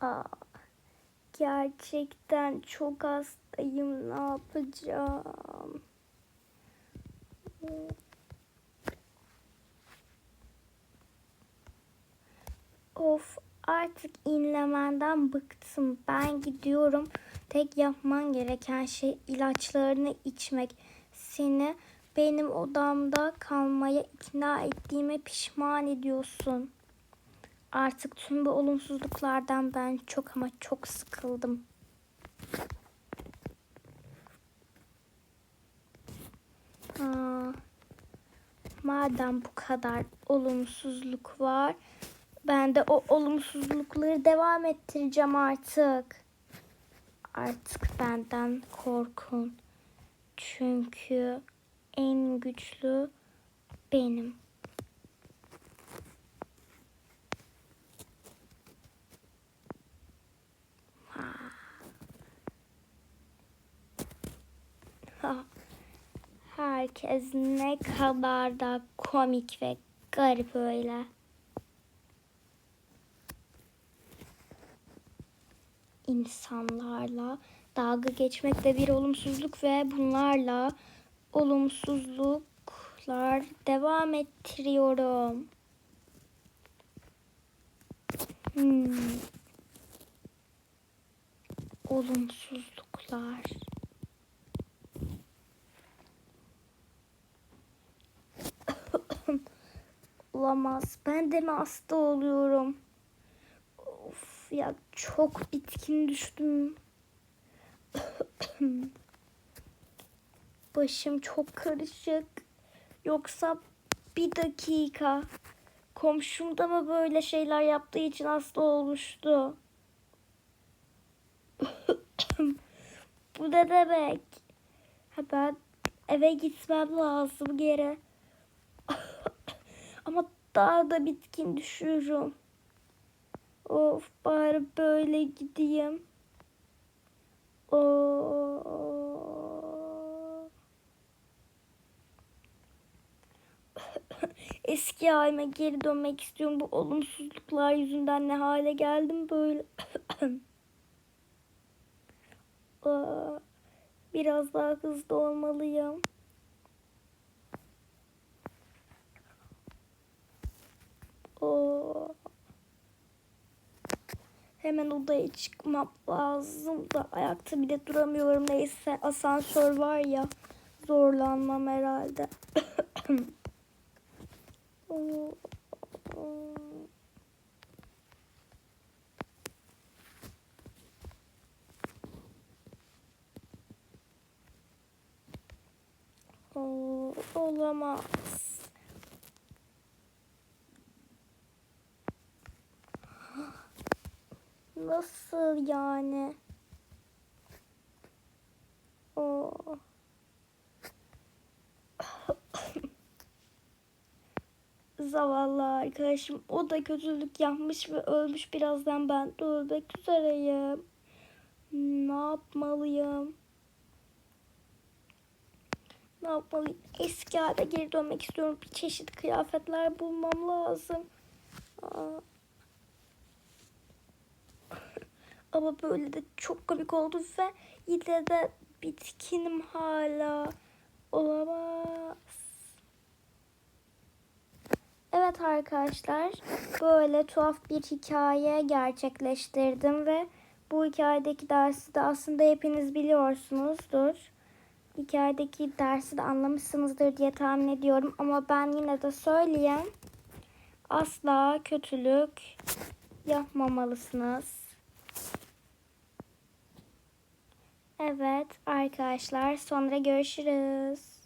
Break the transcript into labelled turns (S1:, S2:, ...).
S1: Aa, gerçekten çok hastayım. Ne yapacağım? Of artık inlemenden bıktım. Ben gidiyorum. Tek yapman gereken şey ilaçlarını içmek. Seni benim odamda kalmaya ikna ettiğime pişman ediyorsun. Artık tüm bu olumsuzluklardan ben çok ama çok sıkıldım. Aa, madem bu kadar olumsuzluk var, ben de o olumsuzlukları devam ettireceğim artık. Artık benden korkun. Çünkü en güçlü benim. Herkes ne kadar da komik ve garip öyle. İnsanlarla dalga geçmek de bir olumsuzluk ve bunlarla olumsuzluklar devam ettiriyorum. Hmm. Olumsuzluklar. Olamaz. Ben de mi hasta oluyorum? Of ya çok bitkin düştüm. Başım çok karışık. Yoksa bir dakika. Komşum da mı böyle şeyler yaptığı için hasta olmuştu? Bu ne demek? Ha ben eve gitmem lazım geri. Daha da bitkin düşüyorum. Of bari böyle gideyim. Oo. Eski halime geri dönmek istiyorum. Bu olumsuzluklar yüzünden ne hale geldim böyle. Biraz daha hızlı olmalıyım. Oo. Hemen odaya çıkmam lazım da ayakta bile duramıyorum. Neyse asansör var ya zorlanmam herhalde. Olamaz. Nasıl yani? Oo. Zavallı arkadaşım o da kötülük yapmış ve ölmüş birazdan ben de ölmek üzereyim. Ne yapmalıyım? Ne yapmalıyım? Eski hale geri dönmek istiyorum. Bir çeşit kıyafetler bulmam lazım. Aa. Ama böyle de çok komik oldu ve yine de bitkinim hala. Olamaz. Evet arkadaşlar böyle tuhaf bir hikaye gerçekleştirdim ve bu hikayedeki dersi de aslında hepiniz biliyorsunuzdur. Hikayedeki dersi de anlamışsınızdır diye tahmin ediyorum ama ben yine de söyleyeyim. Asla kötülük yapmamalısınız. Evet arkadaşlar sonra görüşürüz.